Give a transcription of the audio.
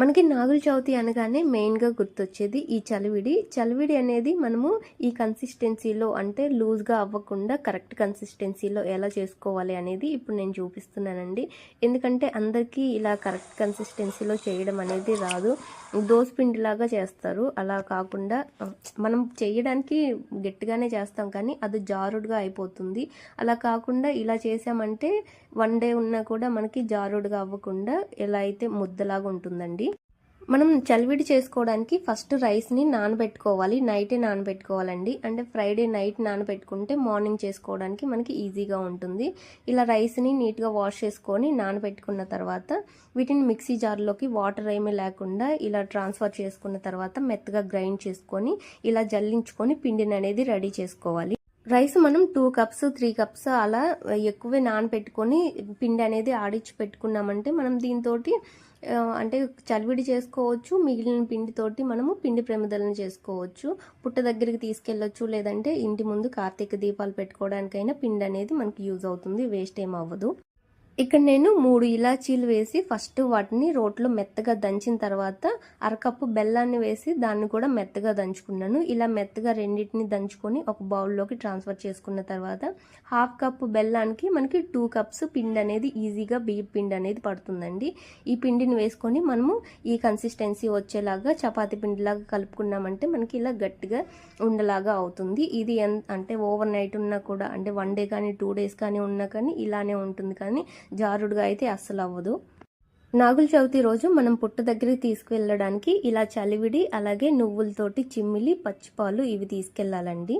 మనకి నాగుల చవితి అనగానే మెయిన్గా గుర్తొచ్చేది ఈ చలివిడి. చలివిడి అనేది మనము ఈ కన్సిస్టెన్సీలో అంటే లూజ్గా అవ్వకుండా కరెక్ట్ కన్సిస్టెన్సీలో ఎలా చేసుకోవాలి అనేది ఇప్పుడు నేను చూపిస్తున్నానండి. ఎందుకంటే అందరికీ ఇలా కరెక్ట్ కన్సిస్టెన్సీలో చేయడం అనేది రాదు. దోసపిండిలాగా చేస్తారు. అలా కాకుండా మనం చేయడానికి గట్టిగానే చేస్తాం కానీ అది జారుడుగా అయిపోతుంది. అలా కాకుండా ఇలా చేసామంటే వన్ డే ఉన్నా కూడా మనకి జారుడుగా అవ్వకుండా ఎలా అయితే ముద్దలాగా ఉంటుందండి. మనం చలివిడి చేసుకోవడానికి ఫస్ట్ రైస్ని నానబెట్టుకోవాలి నైటే నానబెట్టుకోవాలండి. అంటే ఫ్రైడే నైట్ నానబెట్టుకుంటే మార్నింగ్ చేసుకోవడానికి మనకి ఈజీగా ఉంటుంది. ఇలా రైస్ని నీట్గా వాష్ చేసుకొని నానబెట్టుకున్న తర్వాత వీటిని మిక్సీ జార్లోకి వాటర్ ఏమీ లేకుండా ఇలా ట్రాన్స్ఫర్ చేసుకున్న తర్వాత మెత్తగా గ్రైండ్ చేసుకొని ఇలా జల్లించుకొని పిండిని అనేది రెడీ చేసుకోవాలి. రైస్ మనం టూ కప్స్ త్రీ కప్స్ అలా ఎక్కువే నానబెట్టుకొని పిండి అనేది ఆడిచ్చి పెట్టుకున్నామంటే మనం దీంతో అంటే చలివిడి చేసుకోవచ్చు మిగిలిన పిండితోటి మనము పిండి ప్రమిదలను చేసుకోవచ్చు. పుట్ట దగ్గరికి తీసుకెళ్ళొచ్చు లేదంటే ఇంటి ముందు కార్తీక దీపాలు పెట్టుకోవడానికైనా పిండి అనేది మనకి యూజ్ అవుతుంది వేస్ట్ ఏం అవ్వదు. ఇక్కడ నేను మూడు ఇలాచీలు వేసి ఫస్ట్ వాటిని రోట్లో మెత్తగా దంచిన తర్వాత అరకప్పు బెల్లాన్ని వేసి దాన్ని కూడా మెత్తగా దంచుకున్నాను. ఇలా మెత్తగా రెండింటిని దంచుకొని ఒక బౌల్లోకి ట్రాన్స్ఫర్ చేసుకున్న తర్వాత హాఫ్ కప్పు బెల్లానికి మనకి టూ కప్స్ పిండి అనేది ఈజీగా బియ్య పిండి అనేది పడుతుందండి. ఈ పిండిని వేసుకొని మనము ఈ కన్సిస్టెన్సీ వచ్చేలాగా చపాతి పిండిలాగా కలుపుకున్నామంటే మనకి ఇలా గట్టిగా ఉండలాగా అవుతుంది. ఇది అంటే ఓవర్ నైట్ ఉన్నా కూడా అంటే వన్ డే కానీ టూ డేస్ కానీ ఉన్నా కానీ ఇలానే ఉంటుంది. కానీ జారుడుగా అయితే అస్సలు అవ్వదు. నాగుల చవితి రోజు మనం పుట్ట దగ్గరికి తీసుకువెళ్ళడానికి ఇలా చలివిడి అలాగే నువ్వులతోటి చిమ్మిలి పచ్చిపాలు ఇవి తీసుకెళ్ళాలండి.